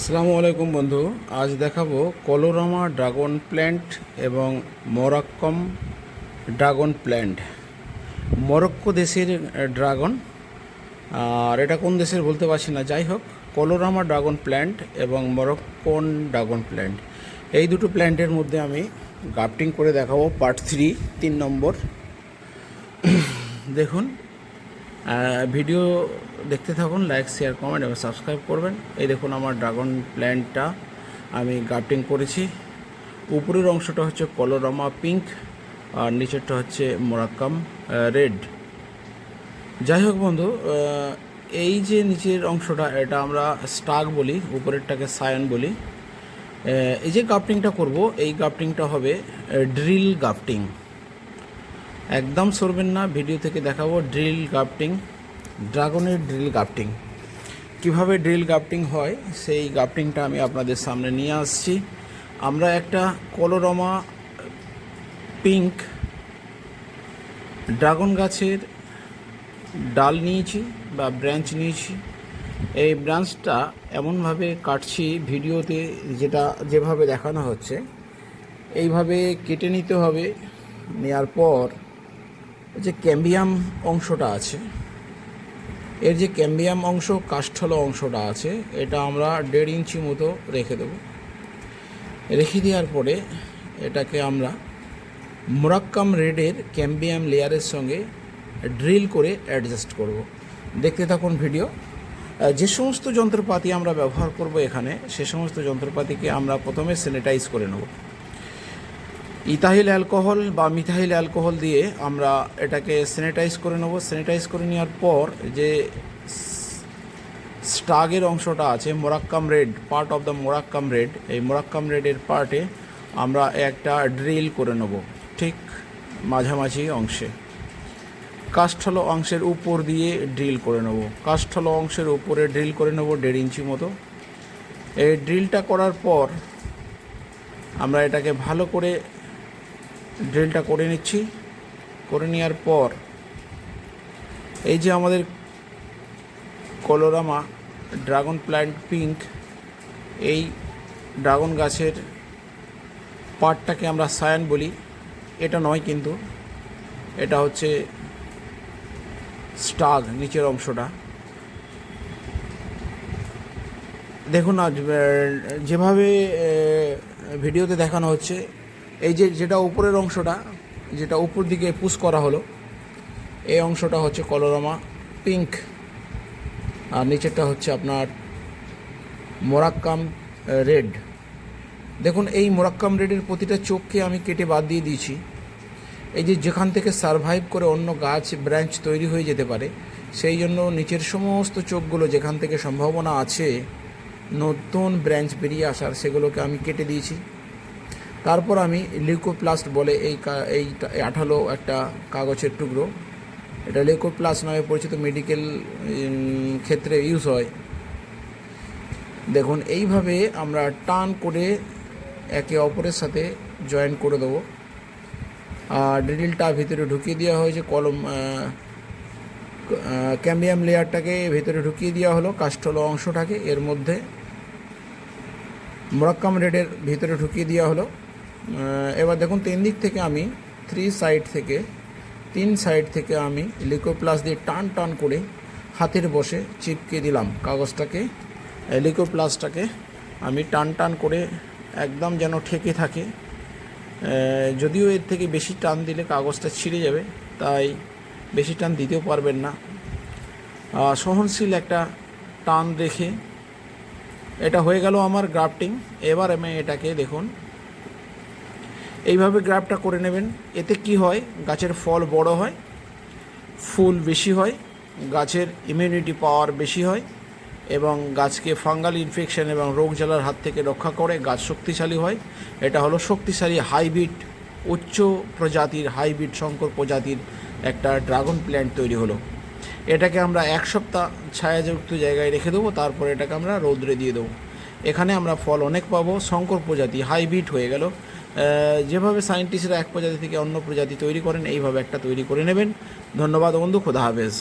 আসসালামু আলাইকুম বন্ধু। আজ দেখাবো কলোরামা ড্রাগন প্ল্যান্ট এবং মরাক্কম ড্রাগন প্ল্যান্ট। মরক্কো দেশের ড্রাগন, আর এটা কোন দেশের বলতে পারছি না। যাই হোক, কলোরামা ড্রাগন প্ল্যান্ট এবং মরক্কন ড্রাগন প্ল্যান্ট। এই দুটো প্ল্যান্টের মধ্যে আমি গাফটিং করে দেখাবো। পার্ট থ্রি, তিন নম্বর। দেখুন ভিডিও দেখতে থাকুন লাইক শেয়ার কমেন্ট এবং সাবস্ক্রাইব করবেন। এই দেখুন আমার ড্রাগন প্ল্যান্টটা আমি গাফটিং করেছি। উপরের অংশটা হচ্ছে কলোরামা পিঙ্ক আর নিচেরটা হচ্ছে মোরাক্কাম রেড যাই হোক বন্ধু এই যে নিচের অংশটা, এটা আমরা স্টাক বলি, উপরেরটাকে সায়ন বলি। এই যে গাফটিংটা করব, এই গাফটিংটা হবে ড্রিল গাফটিং একদম সরবেন না, ভিডিও থেকে দেখাবো ড্রিল গাফটিং ড্রাগনের ড্রিল গাফটিং কীভাবে ড্রিল গাফটিং হয়, সেই গাফটিংটা আমি আপনাদের সামনে নিয়ে আসছি। আমরা একটা কলোরমা পিঙ্ক ড্রাগন গাছের ডাল নিয়েছি বা ব্রাঞ্চ নিয়েছি। এই ব্রাঞ্চটা এমনভাবে কাটছি ভিডিওতে যেটা যেভাবে দেখানো হচ্ছে, এইভাবে কেটে নিতে হবে। নেওয়ার পর যে ক্যাম্বিয়াম অংশটা আছে, এর যে ক্যাম্বিয়াম অংশ, কাষ্ঠল অংশটা আছে, এটা আমরা দেড় ইঞ্চি মতো রেখে দেব। রেখে দেওয়ার পরে এটাকে আমরা মোরাক্কাম রেডের ক্যাম্বিয়াম লেয়ারের সঙ্গে ড্রিল করে অ্যাডজাস্ট করব। দেখতে থাকুন ভিডিও। যে সমস্ত যন্ত্রপাতি আমরা ব্যবহার করব এখানে, সে সমস্ত যন্ত্রপাতিকে আমরা প্রথমে স্যানিটাইজ করে নেব। ইথাইল অ্যালকোহল বা মিথাইল অ্যালকোহল দিয়ে আমরা এটাকে স্যানিটাইজ করে নেব। স্যানিটাইজ করে নেওয়ার পর যে স্টাগের অংশটা আছে, মোরাক্কাম red part of the মোরাক্কাম red, এই মোরাক্কাম রেডের পার্টে আমরা একটা ড্রিল করে নেব ঠিক মাঝামাঝি অংশে। কাষ্ঠল অংশের উপর দিয়ে ড্রিল করে নেব। কাষ্ঠল অংশের উপরে ড্রিল করে নেব দেড় ইঞ্চি মতো। এই ড্রিলটা করার পর আমরা এটাকে ভালো করে ড্রিলটা করে নিচ্ছি। করে নেওয়ার পর এই যে আমাদের কলোরামা ড্রাগন প্ল্যান্ট পিঙ্ক, এই ড্রাগন গাছের পাটটাকে আমরা সায়ান বলি। এটা নয় কিন্তু, এটা হচ্ছে স্টাগ, নিচের অংশটা। দেখুন আজ যেভাবে ভিডিওতে দেখানো হচ্ছে এই যে যেটা উপরের অংশটা, যেটা উপর দিকে পুশ করা হলো, এই অংশটা হচ্ছে কলোরামা পিঙ্ক। আর নিচেরটা হচ্ছে আপনার মোরাক্কাম রেড। দেখুন, এই মোরাক্কাম রেডের প্রতিটা চোখকে আমি কেটে বাদ দিয়ে দিয়েছি। এই যে যেখান থেকে সারভাইভ করে অন্য গাছ, ব্রাঞ্চ তৈরি হয়ে যেতে পারে, সেই জন্য নিচের সমস্ত চোখগুলো যেখান থেকে সম্ভাবনা আছে, নতুন ব্রাঞ্চ বেরিয়ে আসার, সেগুলোকে আমি কেটে দিয়েছি। তারপর আমি লিউকোপ্লাস্ট বলে এই এই আঠালো একটা কাগজের টুকরো। এটা লিউকোপ্লাস্ট নামে পরিচিত মেডিকেল ক্ষেত্রে ইউজ হয়। দেখুন, এইভাবে আমরা টান করে একে অপরের সাথে জয়েন করে দেবো। আর ড্রিলটা ভিতরে ঢুকিয়ে দেওয়া হয়েছে, কলম ক্যাম্বিয়াম লেয়ারটাকে ভিতরে ঢুকিয়ে দেওয়া হলো কাষ্ঠল অংশটাকে, এর মধ্যে মোরাক্কাম রেডের ভিতরে ঢুকিয়ে দেওয়া হলো। এবার দেখুন, তিন দিক থেকে আমি থ্রি সাইড থেকে, তিন সাইড থেকে আমি লিকোপ্লাস দিয়ে টান টান করে হাতের বসে চিপকে দিলাম কাগজটাকে। লিকোপ্লাসটাকে আমি টান টান করে একদম যেন ঠেকে থাকে। যদিও এর থেকে বেশি টান দিলে কাগজটা ছিঁড়ে যাবে, তাই বেশি টান দিতেও পারবেন না। সহনশীল একটা টান রেখে এটা হয়ে গেল আমার গ্রাফটিং এবার আমি এটাকে দেখুন এইভাবে গ্রাফটা করে নেবেন। এতে কি হয়? গাছের ফল বড় হয়, ফুল বেশি হয়, গাছের ইমিউনিটি পাওয়ার বেশি হয় এবং গাছকে ফাঙ্গাল ইনফেকশন এবং রোগ জ্বালার হাত থেকে রক্ষা করে, গাছ শক্তিশালী হয়। এটা হলো শক্তিশালী হাইব্রিড উচ্চ প্রজাতির হাইব্রিড শঙ্কর প্রজাতির একটা ড্রাগন প্ল্যান্ট তৈরি হলো। এটাকে আমরা এক সপ্তাহ ছায়াযুক্ত জায়গায় রেখে দেবো, তারপর এটাকে আমরা রৌদ্রে দিয়ে দেবো। এখানে আমরা ফল অনেক পাবো শঙ্কর প্রজাতি হাইব্রিড হয়ে গেল। যেভাবে সায়েন্টিস্টরা এক প্রজাতি থেকে অন্য প্রজাতি তৈরি করেন, এইভাবে একটা তৈরি করে নেবেন। ধন্যবাদ বন্ধু, খোদা হাফেজ।